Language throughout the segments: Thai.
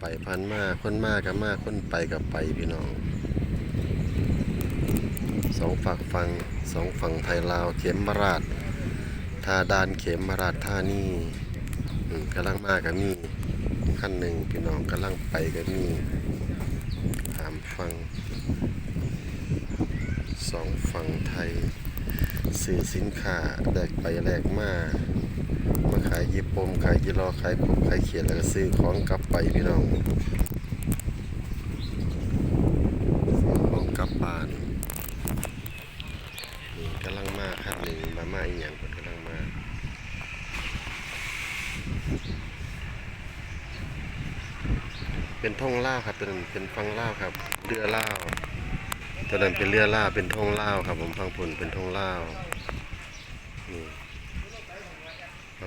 ไปพันมาคนมากกับมาคนไปกับไปพี่น้องสองฝักฟังสองฝั่งไทยลาวเข็มมาราดท่าดานเข็มมาราดท่านี่กำลังมากกับมีขั้นหนึ่งพี่น้องกำลังไปกับมีถามฟังสองฝั่งไทยซื้อสินค้าแลกไปแลกมา มาขายยีปมขายยีรอขายผมขายเขียนแล้วก็ซื้อของกลับไปพี่น้องซื้อของกลับบ้านนี่กำลังมาครับหนึ่งมามาอีกอย่างคนกำลังมาเป็นท่องล่าครับตัวนั้นเป็นฟังล่าครับเรือล่าตัวนั้นเป็นเรือล่าเป็นท่องล่าครับผมฟังผลเป็นท่องล่าวนี่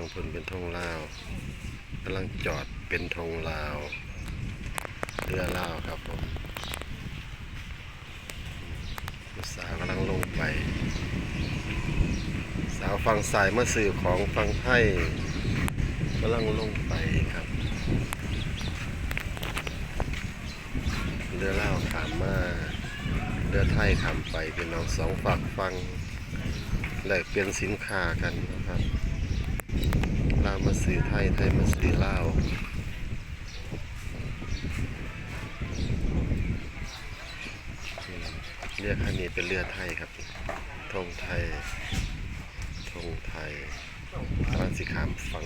บางคนเป็นธงลาวกำลังจอดเป็นธงลาวเรือลาวครับผมสาวกำลังลงไป สาวฝั่งสายมาสื่อของฝั่งไทยกำลังลงไปครับ เรือลาวขามมาเรือไทยขามไปเป็นน้องสองฝักฟังแลกเปลี่ยนสินค้ากันนะครับ ลาวมาซื้อไทย ไทยมาซื้อลาวเรือคันนี้เป็นเรือไทยครับธงไทยธงไทยกำลังสิขามฟัง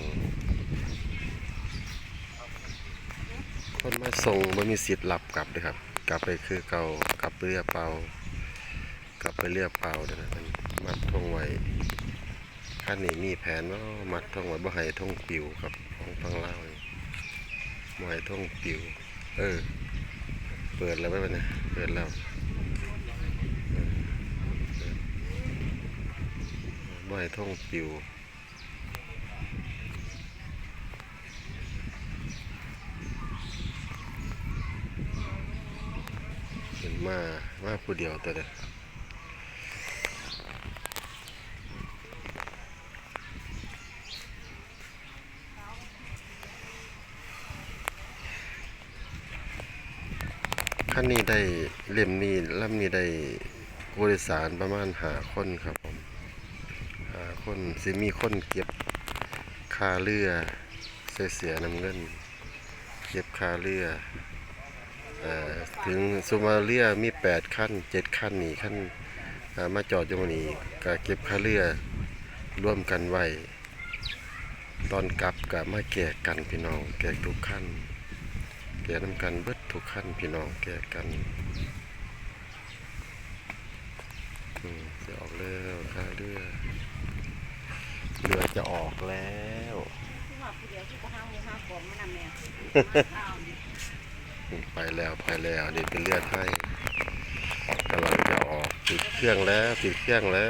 คนมาส่งไม่มีสิทธิ์หลับกลับเลยครับ กลับไปคือเก่ากลับเรือเปล่ากลับไปเรือเปล่าเดี๋ยวนะมันมัดธงไว้ ขั้นนี้มีแผนว่ามัดท่องไว้บ่ให้ท่องปิวครับของฟังเล่าวบ่ให้ท่องปิว เออ เปิดแล้วไหมวะเนี่ยเปิดแล้วบ่ให้ท่องปิวเห็นมามาผู้เดียวตัวเดียว ขั้นนี้ได้เล่มนี้ลำนี้ได้ผู้โดยสารประมาณหาคนครับผมหาคนสิมีคนเก็บคาเรือเสียเสียน้ำเงิน เก็บคาเรืออถึงสุมาเรือมีแปดขั้นเจ็ดขั้นนี่ขั้นามาจอดอยู่นี้ก็เก็บคาเรือร่วมกันไว้ ตอนกลับก็มาแก่กันพี่น้องแก่ทุกขั้น แก่นำกันเบิดทุกขั้นพี่น้องแก่กันจะออกแล้วค่าเรือเรือจะออกแล้วไปแล้วไปแล้วนี่เป็นเรือไทยกำลังจะออกติดเครื่องแล้วติดเครื่องแล้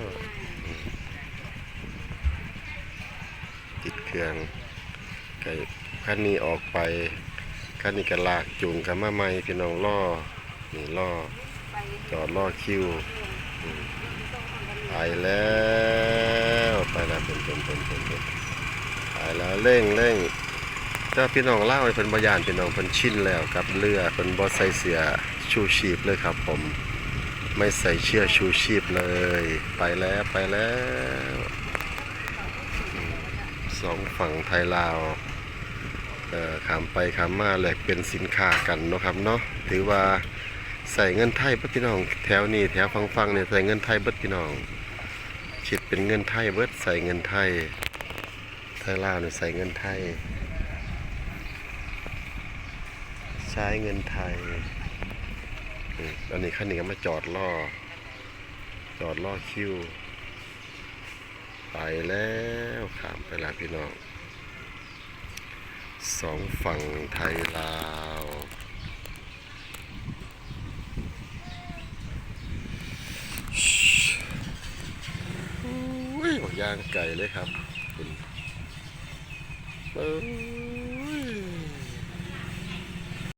วติดเครื่องไก่คันนี้ออกไป คันนี้ก็ลากจูงกันมาใหม่พี่น้องล่อนี่ล่อจอดล่อคิวต้องทำกันไปแล้วไปแล้วเป็นเป็นเป็นเป็นไปแล้วเร่งเร่งถ้าพี่น้องเล่าให้เป็นบยานพี่น้องเป็นชินแล้วกับเรือเป็นบอใส่เสือชูชีพเลยครับผมไม่ใส่เชือกชูชีพเลย ไปแล้วไปแล้ว สองฝั่งไทยลาว ขามไปขามมาแหลกเป็นสินค้ากันเนาะครับเนาะถือว่าใส่เงินไทยบิดพี่น้อง แถวนี้แถวฟังฟังๆเนี่ยใส่เงินไทยบิดพี่น้องคิดเป็นเงินไทยเบิดใส่เงินไทยไทยลาวเนี่ยใส่เงินไทย ใช้เงินไทยอันนี้คันนี้ก็มาจอดล่อ จอดล่อคิว ไปแล้วขามไปแล้วพี่น้อง สองฝั่งไทยลาว อุ้ยย่างไก่เลยครับคุณเอ้ย